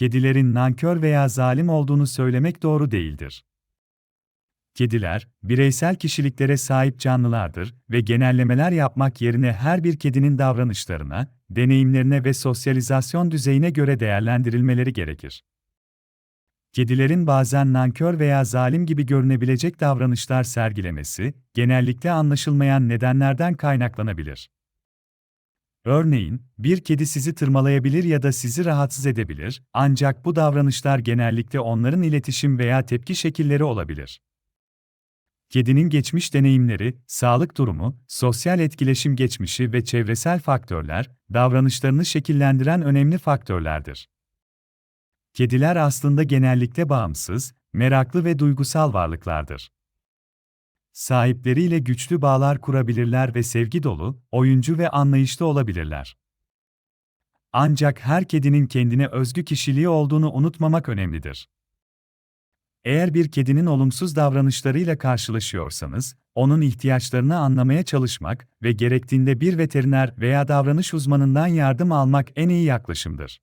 kedilerin nankör veya zalim olduğunu söylemek doğru değildir. Kediler, bireysel kişiliklere sahip canlılardır ve genellemeler yapmak yerine her bir kedinin davranışlarına, deneyimlerine ve sosyalizasyon düzeyine göre değerlendirilmeleri gerekir. Kedilerin bazen nankör veya zalim gibi görünebilecek davranışlar sergilemesi, genellikle anlaşılmayan nedenlerden kaynaklanabilir. Örneğin, bir kedi sizi tırmalayabilir ya da sizi rahatsız edebilir, ancak bu davranışlar genellikle onların iletişim veya tepki şekilleri olabilir. Kedinin geçmiş deneyimleri, sağlık durumu, sosyal etkileşim geçmişi ve çevresel faktörler, davranışlarını şekillendiren önemli faktörlerdir. Kediler aslında genellikle bağımsız, meraklı ve duygusal varlıklardır. Sahipleriyle güçlü bağlar kurabilirler ve sevgi dolu, oyuncu ve anlayışlı olabilirler. Ancak her kedinin kendine özgü kişiliği olduğunu unutmamak önemlidir. Eğer bir kedinin olumsuz davranışlarıyla karşılaşıyorsanız, onun ihtiyaçlarını anlamaya çalışmak ve gerektiğinde bir veteriner veya davranış uzmanından yardım almak en iyi yaklaşımdır.